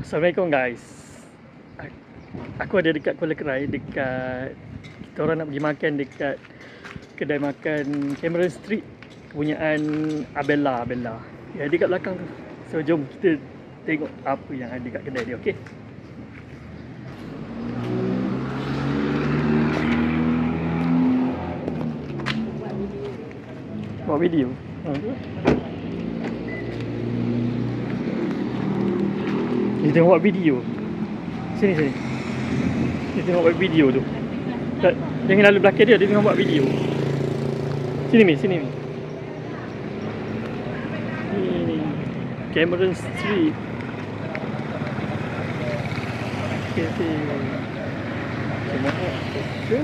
Assalamualaikum guys. Aku ada dekat Kuala Kerai Dekat Kita orang nak pergi makan dekat Kedai makan Cameron Street Kepunyaan Abella Abella. Ya dekat belakang tu. So jom kita Tengok apa yang ada kat kedai dia Okay Buat video. Ha. Dia tengok buat video? Sini sini. Dia tengok buat video tu? Jangan lalu belakang dia Dia tengok buat video? Sini Mi Sini Mi. Cameron Street. Tengok okay.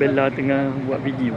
Bella tengah buat video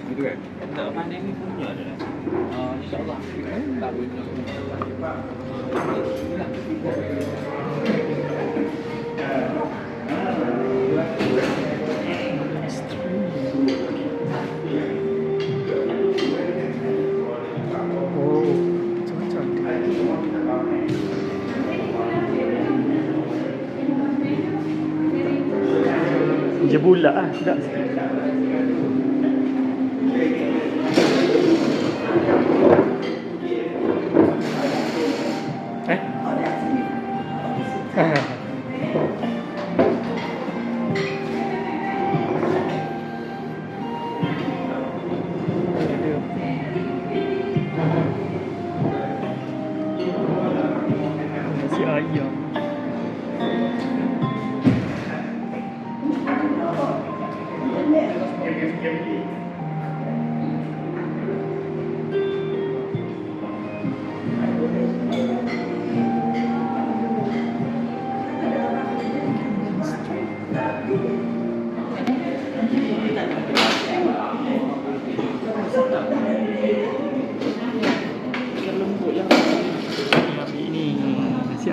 gitu kan? Tak pandai ni punya ada. Uh, InsyaAllah. Tak punya lah, sedap. sikit.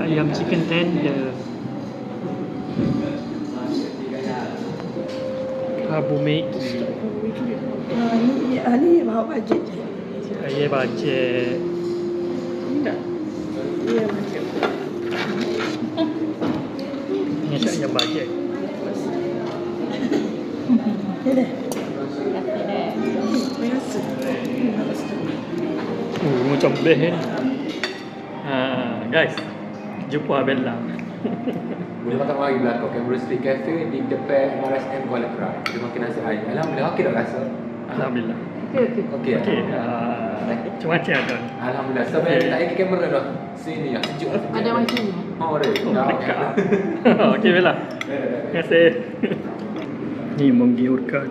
Ayam chicken tender. Kabu Maggi. Ah, ni, ah, ni bawa bajet je. Saya bajet. Tak. Dia macam Ini ayam bajet. Dia dah. Biasa. Oh, macam best ni. Ha, guys. Jumpa Bella. Boleh makan mari belakang Canberra Street Cafe di depan RSM Kuala Kerai. Kita makan nasi ayam. Alhamdulillah okey tak rasa? Alhamdulillah. Okey, okey. Okey. Okey. Uh, macam-macam ada. Alhamdulillah. Sebab okay. tak ada kamera dah. Sini ya. Sejuk. Ada wifi ni. Oh, ada. Oh, Dah, dekat. okey. Okey Bella. Dah, dah, dah. Terima kasih. Ni menggiurkan.